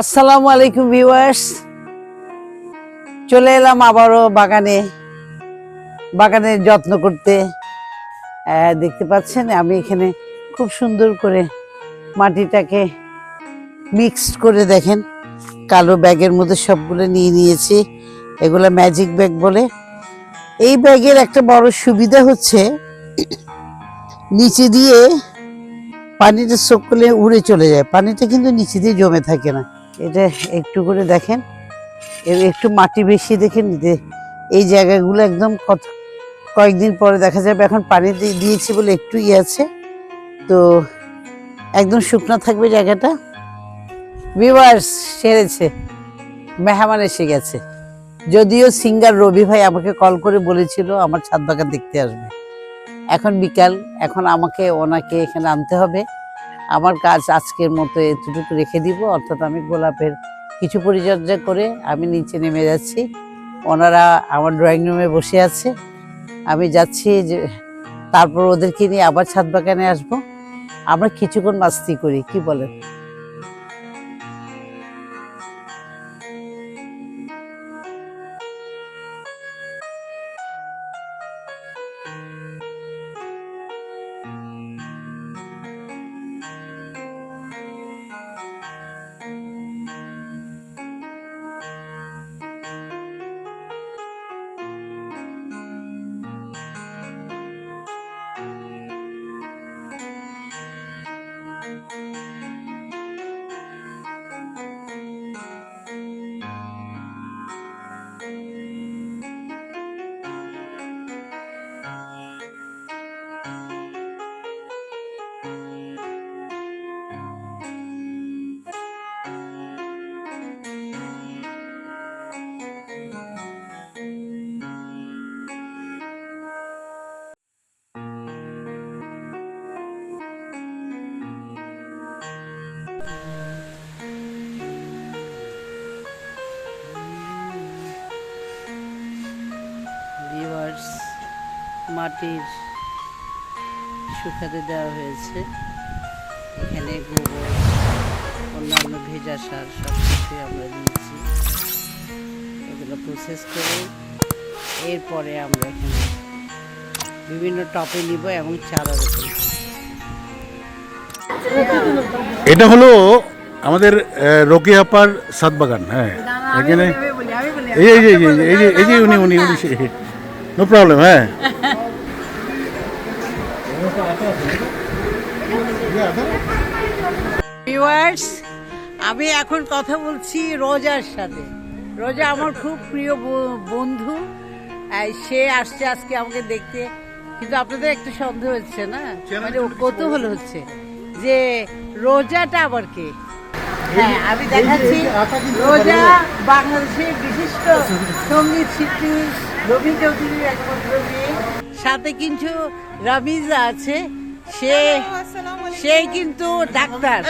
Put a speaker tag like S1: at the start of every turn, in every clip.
S1: আসসালামু আলাইকুম ভিউয়ার্স। চলে এলাম আবারও বাগানে বাগানের যত্ন করতে। দেখতে পাচ্ছেন, আমি এখানে খুব সুন্দর করে মাটিটাকে মিক্সড করে দেখেন। কালো ব্যাগের মধ্যে সবগুলো নিয়ে নিয়েছি, এগুলো ম্যাজিক ব্যাগ বলে। এই ব্যাগের একটা বড় সুবিধা হচ্ছে, নিচে দিয়ে পানিটা সোক করলে উড়ে চলে যায়। পানিটা কিন্তু নিচে দিয়ে জমে থাকে না। এটা একটু করে দেখেন। একটু মাটি বেশি দেখে নিতে এই জায়গাগুলো একদম কত কয়েকদিন পরে দেখা যাবে এখন পানি দিয়েছি বলে একটু ইয়ে আছে। তো একদম শুকনো থাকবে জায়গাটা। ভিউয়ার্স সেরেছে, মেহমান এসে গেছে। যদিও সিঙ্গার রবি ভাই আমাকে কল করে বলেছিল, আমার ছাদ বাগান দেখতে আসবে। এখন বিকাল, এখন আমাকে ওনাকে এখানে আনতে হবে। আমার কাজ আজকের মতো এতটুকু রেখে দিব। অর্থাৎ আমি গোলাপের কিছু পরিচর্যা করে আমি নিচে নেমে যাচ্ছি। ওনারা আমার ড্রয়িং রুমে বসে আছে। আমি যাচ্ছি যে তারপর ওদেরকে নিয়ে আবার ছাদ বাগানে আসব। আমরা কিছুক্ষণ মাস্তি করি, কি বলেন? মাটির শুকাতে দেওয়া হয়েছে এখানে গোবর অন্যান্য ভেজা সার সব কিছুই আমরা দিয়েছি এগুলো প্রসেস করে এরপরে আমরা এখানে বিভিন্ন টপে নিব এবং চারা রোপণ
S2: এটা হলো আমাদের রোকেয়াপার সাত বাগান হ্যাঁ এখানে এই এই এই যে- এই যে এই যে উনি উনি উনি নো প্রবলেম হ্যাঁ
S1: ভিউয়ার্স আমি এখন কথা বলছি রোজার সাথে। রোজা আমার খুব প্রিয় বন্ধু। সে আসছে আজকে আমাকে দেখতে। কিন্তু আপনাদের একটু সন্দেহ হচ্ছে না? মানে কৌতূহল হচ্ছে যে রোজাটা আবার কে? হ্যাঁ আমি দেখাচ্ছি রোজা বাংলাদেশের বিশিষ্ট সংগীত শিল্পী রবি চৌধুরীর একমাত্র মেয়ে। সাথে কিন্তু রামিজা আছে। সে সে কিন্তু ডাক্তার।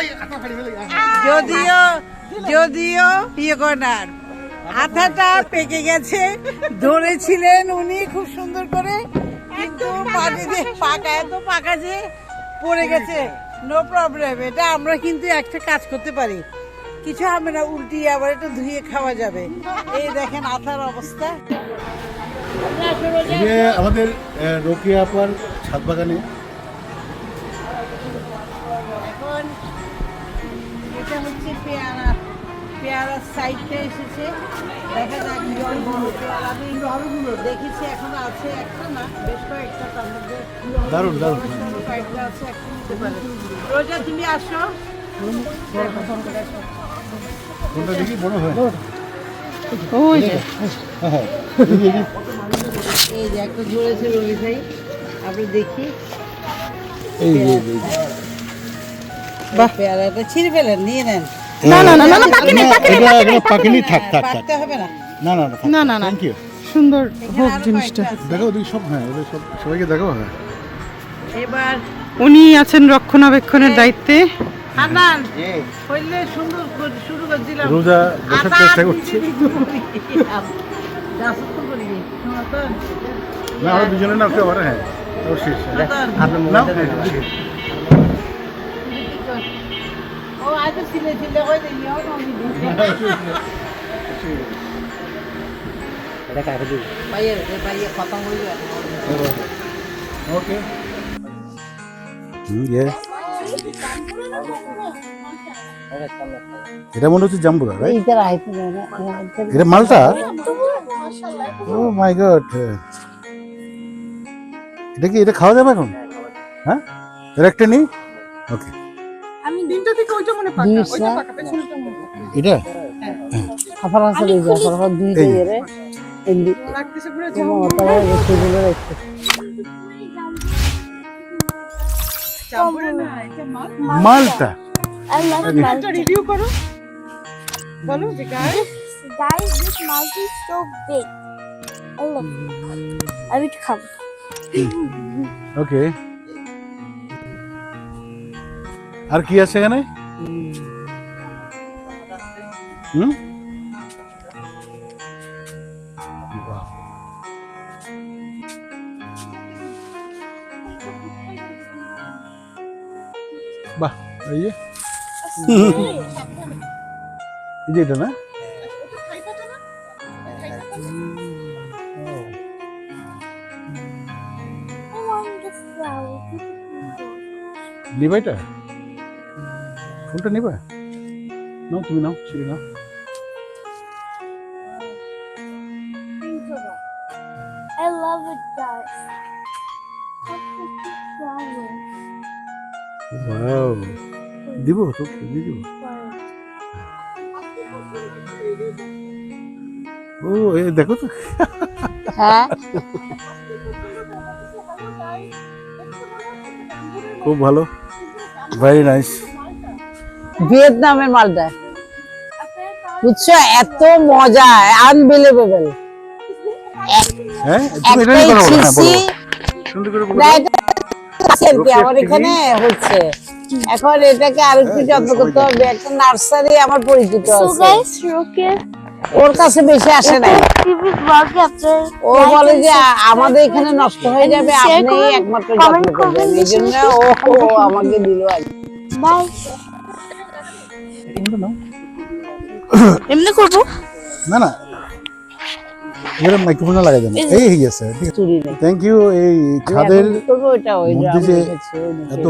S1: যদিও যদিও ইয়ে করে না আঠাটা পেকে গেছে। ধরেছিলেন উনি খুব সুন্দর করে। কিন্তু পাকা এত পাকা যে পড়ে গেছে। নো প্রবলেম এটা আমরা কিন্তু একটা কাজ করতে পারি। কিছু হবে না উল্টিয়ে আবার একটু ধুয়ে খাওয়া যাবে। এই দেখেন আথার অবস্থা।
S2: যে আমাদের রোকেয়াপার ছাদ বাগানে।
S1: এখন এটা হচ্ছে পেয়ারা পেয়ারার সাইডটা এসেছে। দেখা যাক জল পেয়ারা আমি দেখেছি এখনও আছে একটা না বেশ কয়েকটা তার মধ্যে
S2: দারুণ দারুণ।
S1: কয়েকটা আছে একটা নিতে পারে। রোজা তুমি আসো।
S2: কোনটা দেখি? বড়
S1: ওই যে।
S2: হ্যাঁ এই যে- এই যে
S1: এই যে একটা জুড়েছে রবি ভাই আমরা দেখি।
S2: এই যে এই যে- এই যে।
S1: বাহ। পেয়ারাটা ছিঁড়ে ফেলেন নিয়ে নেন।
S2: না না না না পাকিনি পাকিনি পাকিনি পাকিনি থাক থাক থাক।
S1: হবে না।
S2: না না না
S3: না, না, না।
S2: থ্যাংক ইউ
S3: সুন্দর হোক জিনিসটা।
S2: দেখো সব হ্যাঁ ওদের সব সবাইকে দেখো হ্যাঁ।
S1: এবার
S3: উনি আছেন রক্ষণাবেক্ষণের দায়িত্বে।
S1: হান্নান হইলে সুন্দর শুরু করে দিলাম।
S2: রোজা বসার চেষ্টা করছি। না আমরা দুজনে না কেউ হ্যাঁ ও শেষ আপনার নাম হ্যাঁ,
S1: ও
S2: ওকে। ইয়ে এটা মনে হচ্ছে জাম্বুরা রাইট এটা মালটা? ও মাই গড এটা কি এটা খাওয়া যাবে এখন? হ্যাঁ? এর একটা নেই? ওকে
S3: তিনটা থেকে ওইটা মনে পাকা ওইটা
S1: না।
S3: পাকা পেছনেটা মনে
S2: এটা?
S1: আফার আছে এই আফার দুইটা এরে। এন্ডি
S3: লাগতেছে পুরো জাম্বুরা না এটা মাল
S2: মালটা
S4: I love
S2: Okay.
S3: একটা
S4: Malta.
S3: রিভিউ করো বলো যে গায়ে
S4: Guys, this Malta is so big. I love it. I will come.
S2: ওকে আর কি আছে এখানে হুম বাহ এই যে এই যে এটা না. নিবা এটা ফুলটা নিবা? নাও তুমি নাও ছিঁড়ে নাও। দিব তোকে দিয়ে দিব ও এ দেখো তো
S1: হ্যাঁ
S2: খুব ভালো ভেরি নাইস
S1: ভিয়েতনামের মালটা বুঝছ এত মজা আনবিলিভেবল
S2: হ্যাঁ তুমি এটা নিয়ে কথা বলো হ্যাঁ সুন্দর করে বলো
S1: না, এটা আমার এখানে হচ্ছে এখন এটাকে আর একটু যত্ন করতে হবে। একটা নার্সারি আমার পরিচিত আছে। ওর কাছে বেশি আসে
S4: after.
S1: ও বলে যে আমাদের এখানে নষ্ট হয়ে যাবে আপনি একমাত্র যত্ন করবেন। এই জন্য ও আমাকে দিল আর।
S4: এমনি করব।
S2: না না। এরকম মাইক্রোফোনে লাগাই দেন। এই হয়ে গেছে থ্যাংক ইউ এই। এত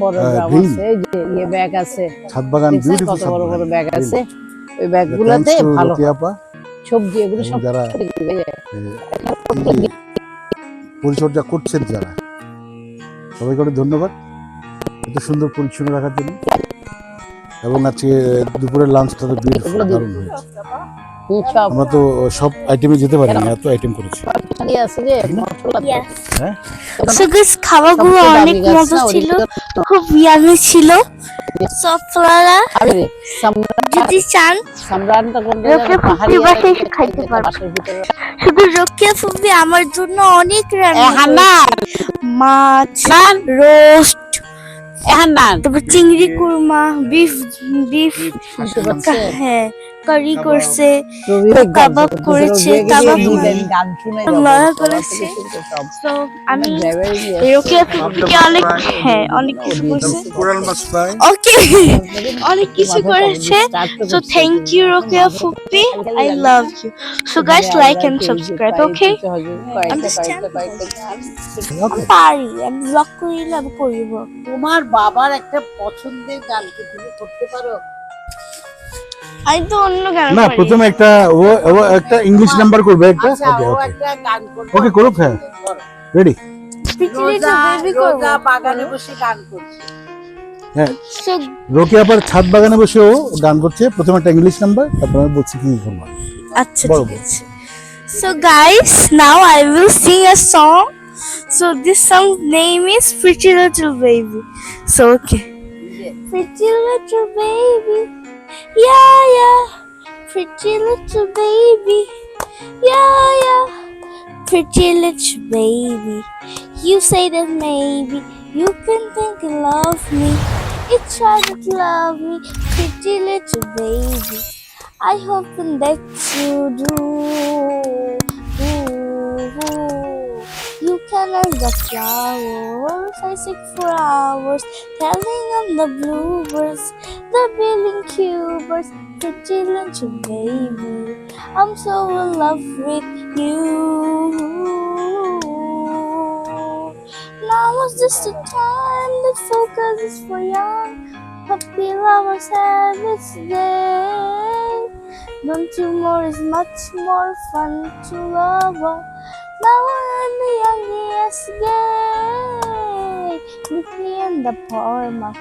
S1: বড় ড্রাম আছে এই যে ইয়ে ব্যাগ আছে।
S2: ছাদ বাগান বিউটিফুল
S1: বড় বড় ব্যাগ আছে? ওই ব্যাগগুলোতে ভালো। সবজি এগুলো সব
S2: যারা
S1: করে দিবে।
S2: এই যে পরিচর্যা করছেন যারা। সবাইকে অনেক ধন্যবাদ। এত সুন্দর পরিচ্ছন্ন রাখার জন্য। এবং আজকে দুপুরের লাঞ্চটা তো বিউটিফুল দারুণ হয়েছে। আমরা তো সব আইটেমে যেতে পারি না এত আইটেম করেছি. হ্যাঁ?
S4: খাবারগুলো অনেক মজা ছিল। খুব ইয়ামি ছিল।
S1: সামরান
S4: যদি চান খাইতে। শুধু রকিয়া ফুবি আমার জন্য অনেক রান্না মাছ রোস্ট তারপর চিংড়ি কুরমা বিফ বিফ হ্যাঁ কারি করছে কাবাব করেছে, কাবাব
S1: গান
S4: লড়া করেছে। তো আমি রকিয়া ফুবিকে অনেক হ্যাঁ অনেক কিছু করছে ওকে অনেক কিছু করেছে so thank you Rokia Fupi. I love you. So guys subscribe, okay? Understand? আমি পারি আমি ব্লগ করিলে আমি করিব
S1: তোমার বাবার একটা পছন্দের গান কি তুমি করতে পারো
S4: আমি তো অন্য গান
S2: না প্রথমে একটা ও ও একটা ইংলিশ নাম্বার করবে একটা? ওকে ওকে
S1: একটা গান করবে।
S2: ওকে করুক হ্যাঁ। রেডি
S4: পৃথিবীতে
S1: রোজা
S4: বেবি করব।
S1: রোজা বাগানে বসে গান করছে।
S2: হ্যাঁ। রোকে আবার ছাদ বাগানে বসে ও গান করছে। প্রথমে একটা ইংলিশ নাম্বার তারপর আমি বলছি কি করব।
S4: আচ্ছা। ঠিক আছে। So guys, now I will sing a song. So this song's name is Pretty Little Baby. So okay. Pretty little baby, yeah yeah. Pretty little baby, yeah yeah. Pretty little baby, you say that maybe you can think and love me. It's try to love me, pretty little baby. I hope that you do. And the flowers, I seek for hours, telling on the bluebirds, the billing cubers, pretty little baby. I'm so in love with you. Now is just the time that focus is for young puppy lovers have its day. Don't you more is much more fun to love. I'm the youngest gay. Meet me in the parma.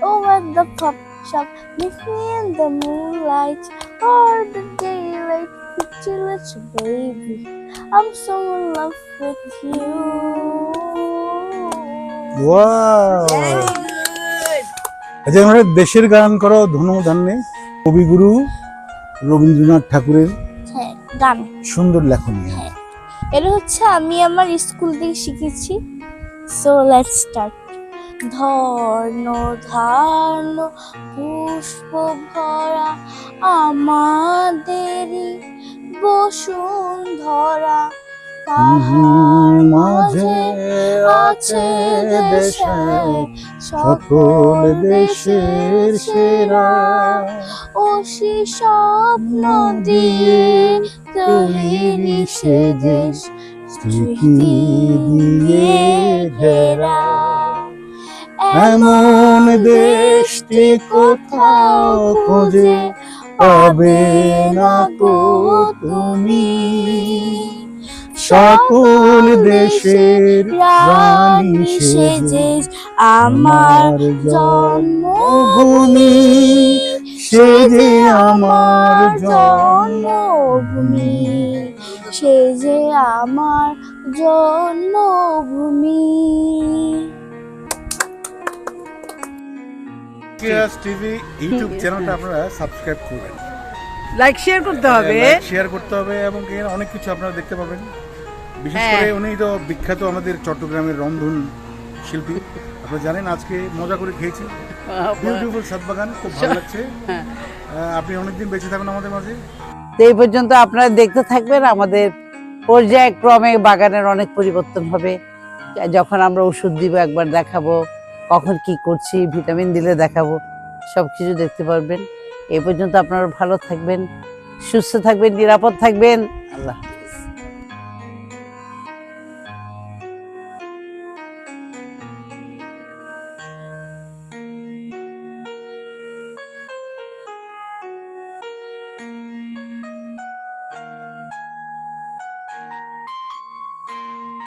S4: Oh, at the pop shop. Meet me in the moonlight or the daylight. Pretty little baby. I'm so in love with you.
S2: Wow আচ্ছা আমরা দেশের গান করো ধনু ধান্যে কবিগুরু রবীন্দ্রনাথ ঠাকুরের
S4: হ্যাঁ গান
S2: সুন্দর লেখনী
S4: এটা হচ্ছে আমি আমার স্কুল থেকে শিখেছি। সো লেটস স্টার্ট ধর্ণ ধার্ণ পুষ্প ভরা আমাদেরই বসুন্ধরা। তাহার মাঝে আছে দেশের সকল দেশের সেরা ও সে স্বপ্ন দিয়ে তৈরি সে দেশ স্মৃতি দিয়ে ঘেরা
S2: এমন দেশটি কোথাও খোঁজে পাবে না কো তুমি। সকল দেশের রানী সেজে
S4: আমার
S2: জন্মভূমি। সে যে আমার
S4: জন্মভূমি সে যে আমার জন্মভূমি।
S2: কেয়াস টিভি ইউটিউব চ্যানেলটা আপনারা সাবস্ক্রাইব করবেন।
S1: লাইক শেয়ার করতে হবে।
S2: শেয়ার করতে হবে এবং অনেক কিছু আপনারা দেখতে পাবেন। বিশেষ
S1: হ্যাঁ।
S2: করে উনি তো বিখ্যাত আমাদের চট্টগ্রামের রন্ধন শিল্পী। আপনারা জানেন আজকে মজা করে খেয়েছি। বিউটিফুল সাতবাগান খুব ভালো লাগছে।
S1: হ্যাঁ।
S2: আপনি অনেকদিন বেঁচে থাকুন আমাদের মাঝে।
S1: তো এই পর্যন্ত আপনারা দেখতে থাকবেন আমাদের পর্যায়ক্রমে বাগানের অনেক পরিবর্তন হবে। যখন আমরা ওষুধ দিব একবার দেখাবো কখন কি করছি ভিটামিন দিলে দেখাবো সব কিছু দেখতে পারবেন। এই পর্যন্ত আপনারা ভালো থাকবেন সুস্থ থাকবেন নিরাপদ থাকবেন।